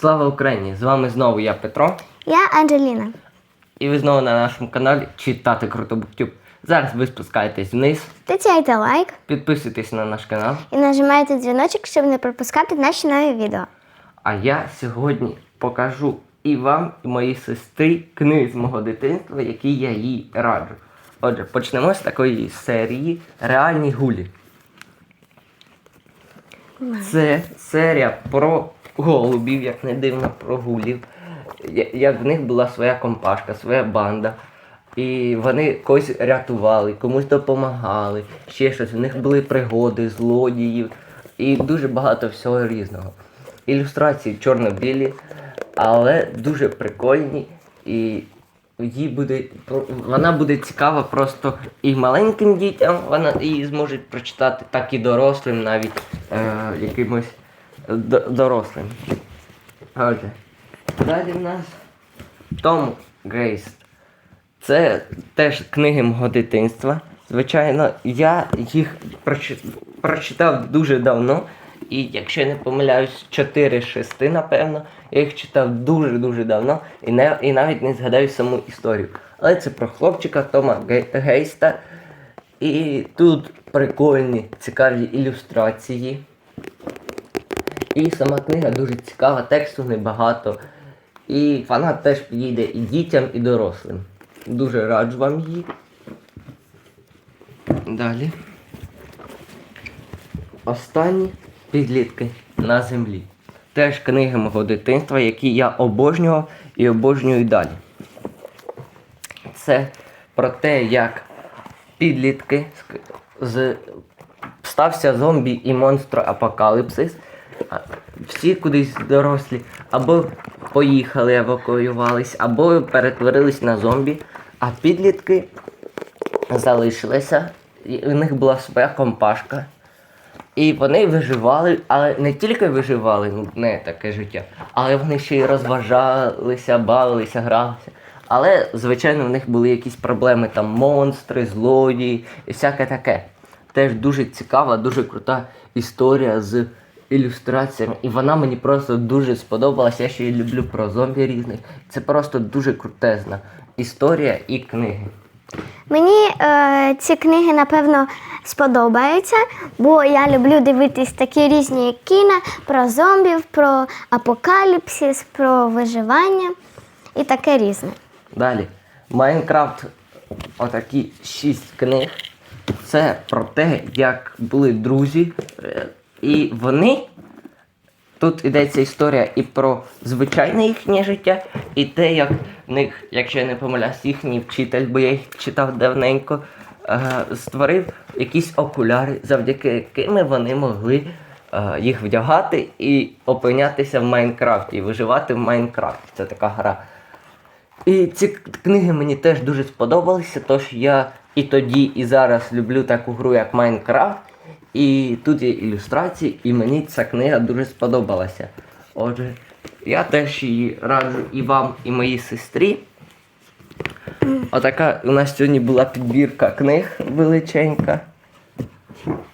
Слава Україні! З вами знову я Петро, Я Анджеліна. і ви знову на нашому каналі Читати Круто Буктюб. Зараз ви спускаєтесь вниз, Тицяйте лайк підписуйтесь на наш канал. і нажимайте дзвіночок, щоб не пропускати наші нові відео. А я сьогодні покажу і вам, і моїй сестрі книги з мого дитинства, які я їй раджу. Отже, почнемо з такої серії Реальні гулі. Це серія про голубів, як не дивно, про гулів. Як в них була своя компашка, своя банда. І вони когось рятували, комусь допомагали, ще щось. У них були пригоди, злодіїв і дуже багато всього різного. Ілюстрації чорно-білі, але дуже прикольні. І їй буде, вона буде цікава просто і маленьким дітям, вона її зможуть прочитати, так і дорослим, навіть е, якимось дорослим. Отже, далі в нас Том Грейс. Це теж книги мого дитинства. Звичайно, я їх прочитав дуже давно. І якщо я не помиляюсь, 4-6, напевно, я їх читав дуже-дуже давно і, не, і навіть не згадаю саму історію. Але це про хлопчика Тома Гейста. І тут прикольні, цікаві ілюстрації. І сама книга дуже цікава, тексту небагато. І вона теж підійде і дітям, і дорослим. Дуже раджу вам її. Далі. Останні підлітки на землі. Теж книги мого дитинства, які я обожнював і обожнюю далі. Це про те, як підлітки з- стався зомбі і монстр апокаліпсис. Всі кудись дорослі або поїхали, евакуювались, або перетворились на зомбі, а підлітки залишилися. І у них була своя компашка. І вони виживали, але не тільки виживали, ну не таке життя, але вони ще й розважалися, бавилися, гралися. Але, звичайно, в них були якісь проблеми, там монстри, злодії і всяке таке. Теж дуже цікава, дуже крута історія з ілюстраціями. І вона мені просто дуже сподобалася. Я ще й люблю про зомбі різних. Це просто дуже крутезна історія і книги. Мені е, ці книги, напевно, сподобаються, бо я люблю дивитись такі різні кіно про зомбів, про апокаліпсис, про виживання і таке різне. Далі. Майнкрафт, отакі шість книг. Це про те, як були друзі. І вони. Тут йдеться історія і про звичайне їхнє життя, і те, як в них, якщо я не помиляюсь, їхній вчитель, бо я їх читав давненько, е, створив якісь окуляри, завдяки якими вони могли е, їх вдягати і опинятися в Майнкрафті, і виживати в Майнкрафті. Це така гра. І ці книги мені теж дуже сподобалися, тож я і тоді, і зараз люблю таку гру, як Майнкрафт. І тут є ілюстрації, і мені ця книга дуже сподобалася. Отже, я теж її раджу і вам, і моїй сестрі. Отака у нас сьогодні була підбірка книг величенька.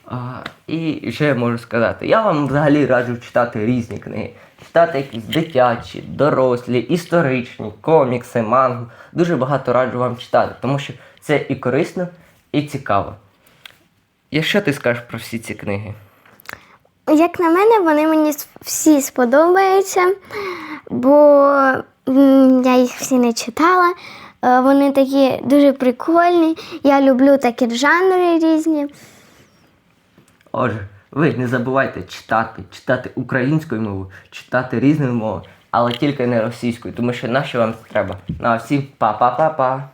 А, і що я можу сказати? Я вам взагалі раджу читати різні книги. Читати якісь дитячі, дорослі, історичні, комікси, мангу. Дуже багато раджу вам читати, тому що це і корисно, і цікаво. І що ти скажеш про всі ці книги? Як на мене, вони мені всі сподобаються, бо я їх всі не читала. Е, Вони такі дуже прикольні. Я люблю такі жанри різні. Отже, ви не забувайте читати, читати українською мовою, читати різними мовами, але тільки не російською, тому що нащо вам треба? На всім па-па-па-па.